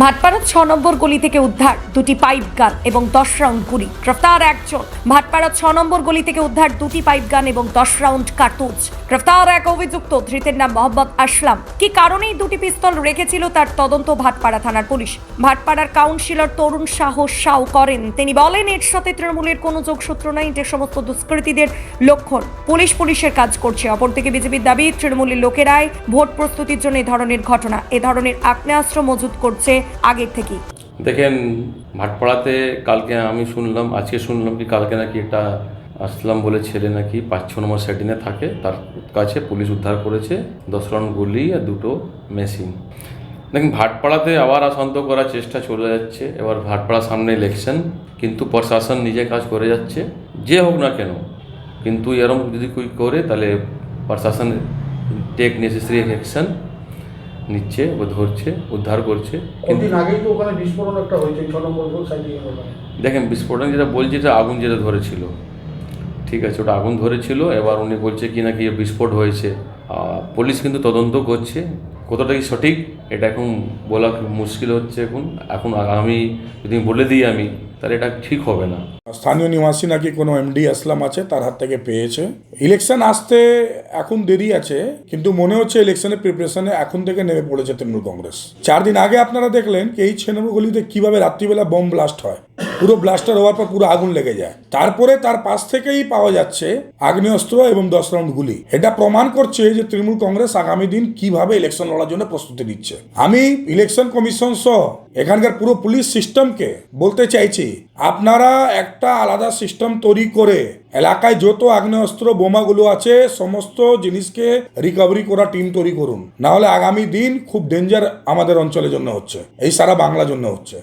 ভাটপাড়া ছ নম্বর গলি থেকে উদ্ধার দুটি পাইপ গান এবং দশ রাউন্ড গুলি। গ্রেফতার একজন। ভাটপাড়া ছ নম্বর গলি থেকে উদ্ধার দুটি পাইপ গান এবং দশ রাউন্ড কার্তুজ। গ্রেফতার এক অভিযুক্ত, ধৃতের নাম মোহাম্মদ আসলাম। কি কারণেই দুটি পিস্তল রেখেছিল তার তদন্ত ভাটপাড়া থানার পুলিশ। ভাটপাড়ার কাউন্সিলর তরুণ সাহ সাউ করেন। তিনি বলেন, এর সাথে তৃণমূলের কোনো যোগসূত্র নাই যে সমস্ত দুষ্কৃতীদের লক্ষণ। পুলিশ পুলিশের কাজ করছে। অপরদিকে বিজেপির দাবি, তৃণমূলের লোকেরাই ভোট প্রস্তুতির জন্য এ ধরনের ঘটনা, এ ধরনের আগ্নেয়াস্ত্র মজুত করছে আগের থেকেই। দেখেন, ভাটপাড়াতে কালকে আমি শুনলাম, আজকে শুনলাম কি কালকে নাকি একটা আসলাম বলে ছেলে নাকি পাঁচ ছ নম্বর সেটিনে থাকে, তার কাছে পুলিশ উদ্ধার করেছে দশ রাউন্ড গুলি আর দুটো মেশিন। দেখেন, ভাটপাড়াতে আবার অশান্ত করার চেষ্টা চলে যাচ্ছে, এবার ভাটপাড়ার সামনে ইলেকশন কিন্তু প্রশাসন নিজে কাজ করে যাচ্ছে, যে হোক না কেন। কিন্তু এরম যদি কই করে, তাহলে প্রশাসন টেক নেসেসারি অ্যাকশন নিচ্ছে ও ধরছে উদ্ধার করছে। কদিন আগেই তো ওখানে বিস্ফোরণ একটা হয়েছে ছ নম্বর সাইডে দেখেন বিস্ফোরণ যেটা বলছে যে আগুন যেটা ধরেছিল। ঠিক আছে ওটা আগুন ধরেছিল এবার উনি বলছে কি নাকি বিস্ফোট হয়েছে। পুলিশ কিন্তু তদন্ত করছে কতটা কি সঠিক এটা এখন বলা খুব মুশকিল হচ্ছে এখন। এখন আগামী যদি বলে দিই আমি তাহলে এটা ঠিক হবে না। স্থানীয় নিবাসী নাকি কোনো এমডি আসলাম আছে, তার হাত থেকে পেয়েছে। ইলেকশন আসতে এখন দেরি আছে, কিন্তু মনে হচ্ছে ইলেকশনের প্রিপারেশনে এখন থেকে নেমে পড়েছে তৃণমূল কংগ্রেস। চার দিন আগে আপনারা দেখলেন এই ছেনগুলিতে কীভাবে রাত্রিবেলা বোম ব্লাস্ট হয়। পুরো ব্লাস্টার হওয়ার পর পুরো আগুন লেগে যায়। তারপরে তার পাশ থেকেই পাওয়া যাচ্ছে আগ্নেয়াস্ত্র এবং দশ রাউন্ড গুলি। এটা প্রমাণ করছে যে তৃণমূল কংগ্রেস আগামী দিন কীভাবে ইলেকশন লড়ার জন্য প্রস্তুতি নিচ্ছে। আমি ইলেকশন কমিশন সহ এখানকার পুরো পুলিশ সিস্টেমকে বলতে চাইছি, আপনারা একটা আলাদা সিস্টেম তৈরি করে এলাকায় যত আগ্নেয়াস্ত্র, বোমাগুলো আছে, সমস্ত জিনিসকে রিকভারি করা টিম তৈরি করুন। না হলে আগামী দিন খুব ডেঞ্জার আমাদের অঞ্চলের জন্য হচ্ছে, এই সারা বাংলার জন্য হচ্ছে।